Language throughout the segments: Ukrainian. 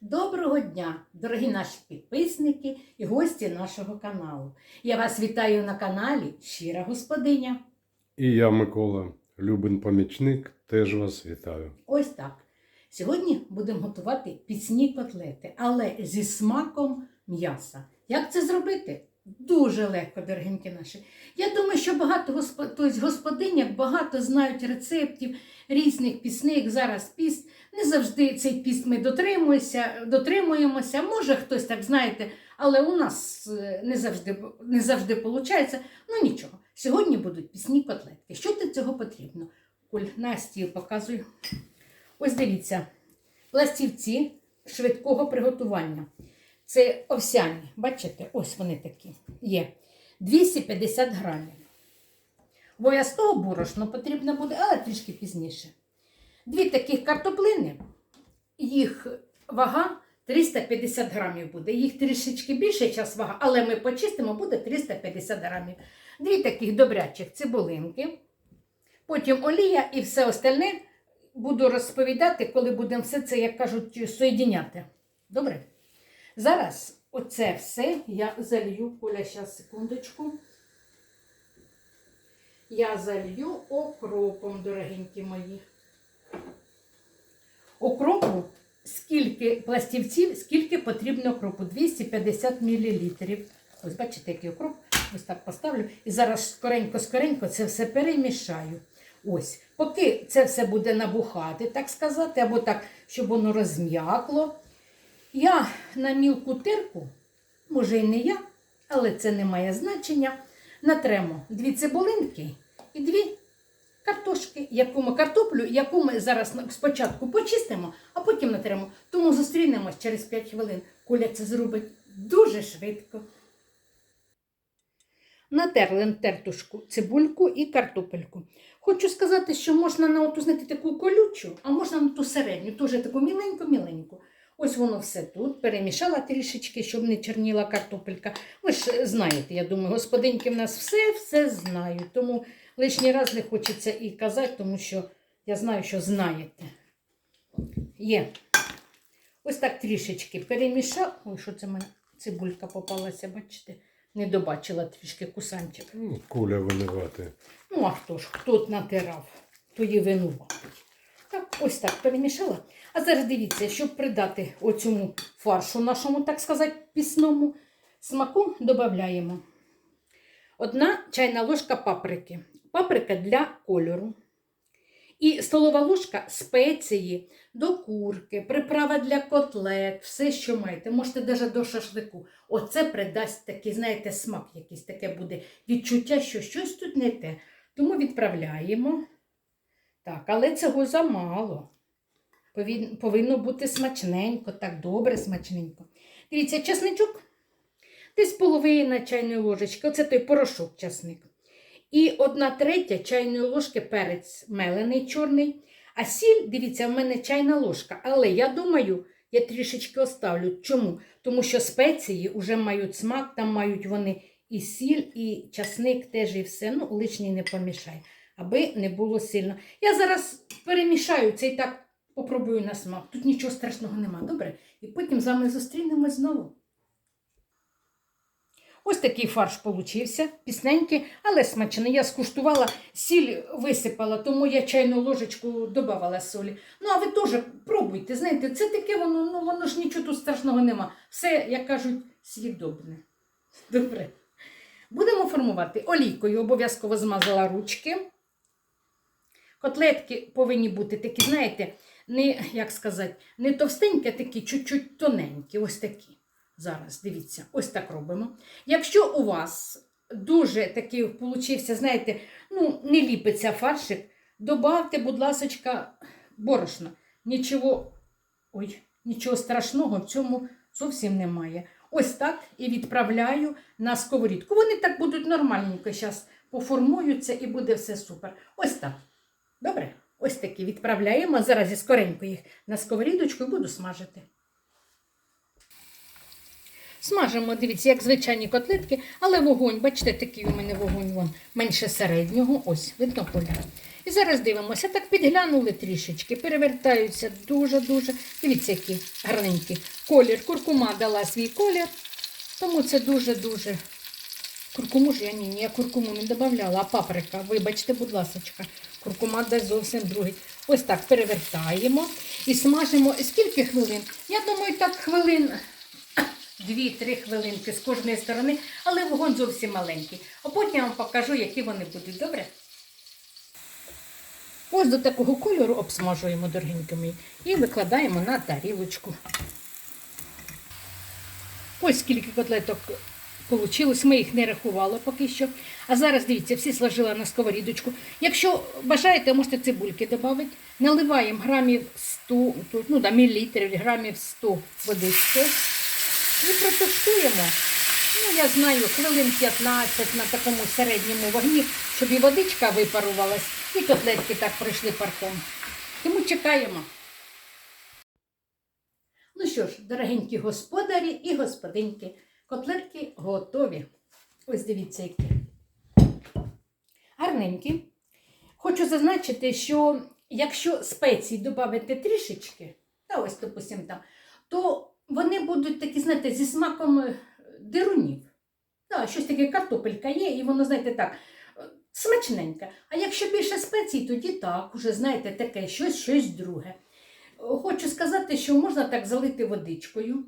Доброго дня, дорогі наші підписники і гості нашого каналу. Я вас вітаю на каналі Щира Господиня. І я, Микола, Любин помічник, теж вас вітаю. Ось так. Сьогодні будемо готувати пісні котлети, але зі смаком м'яса. Як це зробити? Дуже легко, дорогенькі наші. Я думаю, що багато госпо... тобто господиняк багато знають рецептів різних пісних. Зараз піст. Не завжди цей піст ми дотримуємося, дотримуємося. Може, хтось так знаєте, але у нас е, не завжди, не завжди виходить. Ну нічого. Сьогодні будуть пісні котлетки. Що для цього потрібно? Коль на стіл показую. Ось дивіться, пластівці швидкого приготування. Це овсяні, бачите, ось вони такі є. 250 грамів. Обов'язково борошно потрібно буде, але трішки пізніше. Дві таких картоплини, їх вага 350 грамів буде. Їх трішечки більше час вага, але ми почистимо, буде 350 грамів. Дві таких добрячих цибулинки. Потім олія і все остальне буду розповідати, коли будемо все це, як кажуть, соєдіняти. Добре? Зараз оце все я залью, Коля, зараз секундочку. Я залью окропом, дорогенькі мої. Окропу, скільки пластівців, скільки потрібно окропу? 250 мл. Ось бачите, який окроп. Ось так поставлю. І зараз скоренько-скоренько це все перемішаю. Ось, поки це все буде набухати, так сказати, або так, щоб воно розм'якло. Я на мілку терку, може і не я, але це не має значення. Натремо дві цибулинки і дві картошки, яку ми картоплю, яку ми зараз спочатку почистимо, а потім натремо. Тому зустрінемось через 5 хвилин. Коля це зробить дуже швидко. Натерли тертушку цибульку і картопельку. Хочу сказати, що можна на оту, знаєте, таку колючу, а можна на ту середню, теж таку міленьку-міленьку. Ось воно все тут. Перемішала трішечки, щоб не черніла картопелька. Ви ж знаєте, я думаю, господинки в нас все-все знають. Тому лишній раз не хочеться і казати, тому що я знаю, що знаєте. Є. Ось так трішечки перемішав. Ой, що це мене цибулька попалася, бачите? Не добачила трішки кусанчик. Ну, Куля винувати. Ну, а хто ж, хто натирав, то є винуватий. Так, ось так перемішала. А зараз дивіться, щоб придати оцьому фаршу нашому, так сказати, пісному смаку, додаємо одна чайна ложка паприки. Паприка для кольору. І столова ложка спеції до курки, приправа для котлет, все, що маєте. Можете навіть до шашлику. Оце придасть такий, знаєте, смак якийсь таке буде. Відчуття, що щось тут не те. Тому відправляємо. Так, але цього замало. Повинно бути смачненько, так добре смачненько. Дивіться, часничок. Десь половина чайної ложечки. Оце той порошок часник. І одна третя чайної ложки перець мелений чорний. А сіль, дивіться, в мене чайна ложка. Але я думаю, я трішечки оставлю. Чому? Тому що спеції вже мають смак, там мають вони і сіль, і часник теж, і все. Ну, лишній не помішай, аби не було сильно. Я зараз перемішаю це і так попробую на смак. Тут нічого страшного нема, добре? І потім з вами зустрінемось знову. Ось такий фарш получився, пісненький, але смачний. Я скуштувала, сіль висипала, тому я чайну ложечку додавала солі. Ну, а ви теж пробуйте, знаєте, це таке воно, ну воно ж нічого тут страшного нема. Все, як кажуть, слідобне. Добре. Будемо формувати олійкою, обов'язково змазала ручки. Котлетки повинні бути такі, знаєте, не, як сказати, не товстенькі, а такі чуть-чуть тоненькі, ось такі. Зараз, дивіться, ось так робимо. Якщо у вас дуже такий получився, знаєте, ну, не ліпиться фаршик, добавте, будь ласочка, борошна. Нічого, ой, нічого страшного в цьому зовсім немає. Ось так і відправляю на сковорідку. Вони так будуть нормальненько зараз поформуються і буде все супер. Ось так. Добре? Ось такі відправляємо. Зараз я скоренько їх на сковорідочку і буду смажити. Смажимо, дивіться, як звичайні котлетки, але вогонь, бачите, такий у мене вогонь вон, менше середнього. Ось, видно поля. І зараз дивимося, так підглянули трішечки, перевертаються дуже-дуже. Дивіться, які гарненькі. Колір. Куркума дала свій колір, тому це дуже-дуже. Куркуму ж я ні, я куркуму не додавала, а паприка, вибачте, будь ласочка, куркума дасть зовсім другий. Ось так перевертаємо і смажимо. Скільки хвилин? Я думаю, так хвилин 2-3 хвилинки з кожної сторони, але вогонь зовсім маленький. А потім я вам покажу, які вони будуть. Добре? Ось до такого кольору обсмажуємо дорогенькі мої і викладаємо на тарілочку. Ось скільки котлеток вийшло. Ми їх не рахували поки що. А зараз дивіться, всі сложила на сковорідочку. Якщо бажаєте, можете цибульки додати. Наливаємо грамів 100, тут, ну да, мілілітрів, грамів 100 водички. І протушкуємо. Ну, я знаю, хвилин 15 на такому середньому вогні, щоб і водичка випарувалась, і котлетки так пройшли парком. Тому чекаємо. Ну що ж, дорогенькі господарі і господинки, котлетки готові. Ось дивіться, які. Гарненькі. Хочу зазначити, що якщо спецій додати трішечки, та ось, допустимо, там, то вони будуть такі, знаєте, зі смаком е, дирунів. Да, щось таке картопелька є, і воно, знаєте, так, е, смачненьке. А якщо більше спецій, тоді так, уже, знаєте, таке щось, щось друге. Хочу сказати, що можна так залити водичкою,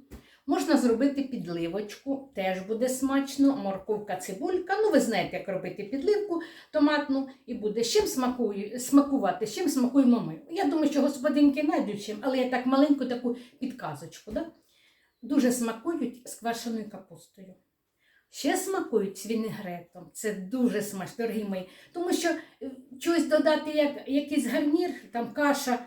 можна зробити підливочку, теж буде смачно, морковка, цибулька. Ну, ви знаєте, як робити підливку томатну і буде чим смакую, смакувати, чим смакуємо ми. Я думаю, що господинки знайдуть чим, але я так маленьку таку підказочку. Да? Дуже смакують з квашеною капустою. Ще смакують з вінегретом. Це дуже смачно, дорогі мої. Тому що е, чогось додати як якийсь гарнір, там каша,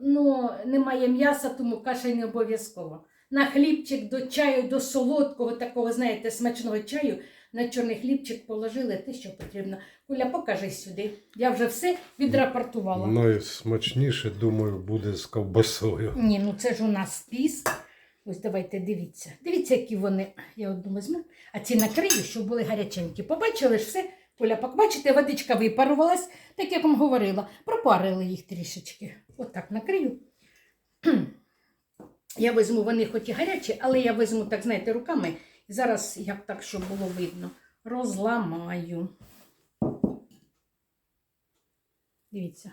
ну немає м'яса, тому каша й не обов'язково. На хлібчик до чаю, до солодкого, такого, знаєте, смачного чаю, на чорний хлібчик положили те, що потрібно. Куля, покажи сюди. Я вже все відрапортувала. Найсмачніше, думаю, буде з ковбасою. Ні, ну це ж у нас піс. Ось давайте дивіться. Дивіться, які вони. Я одну візьму, а ці накрию, щоб були гаряченькі. Побачили ж все. Поля, пак- бачите, водичка випарувалась, так як вам говорила. Пропарили їх трішечки. Отак накрию. Я візьму, вони хоч і гарячі, але я візьму, так знаєте, руками. І зараз, як так, щоб було видно, розламаю. Дивіться,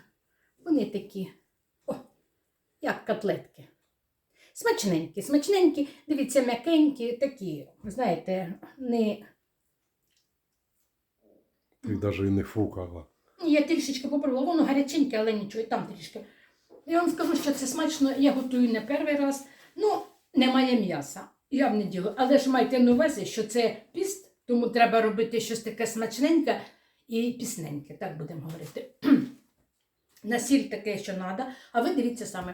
вони такі, о, як котлетки. Смачненькі, смачненькі, дивіться, м'якенькі, такі, знаєте, не. Ти навіть і не фукала. Я трішечки попробувала, воно гаряченьке, але нічого, і там трішки. Я вам скажу, що це смачно, я готую не перший раз. Ну, немає м'яса. Я в неділю. Але ж майте на увазі, що це піст, тому треба робити щось таке смачненьке і пісненьке, так будемо говорити. На сіль таке, що треба. А ви дивіться саме.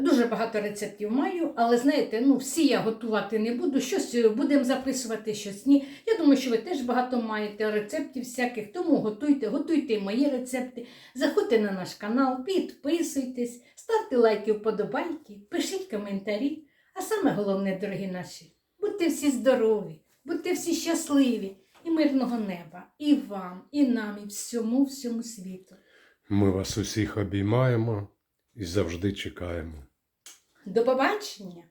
Дуже багато рецептів маю, але знаєте, ну всі я готувати не буду. Щось е, будемо записувати, щось ні. Я думаю, що ви теж багато маєте рецептів всяких, тому готуйте, готуйте мої рецепти. Заходьте на наш канал, підписуйтесь, ставте лайки, вподобайки, пишіть коментарі. А саме головне, дорогі наші, будьте всі здорові, будьте всі щасливі і мирного неба. І вам, і нам, і всьому, всьому світу. Ми вас усіх обіймаємо і завжди чекаємо. До побачення!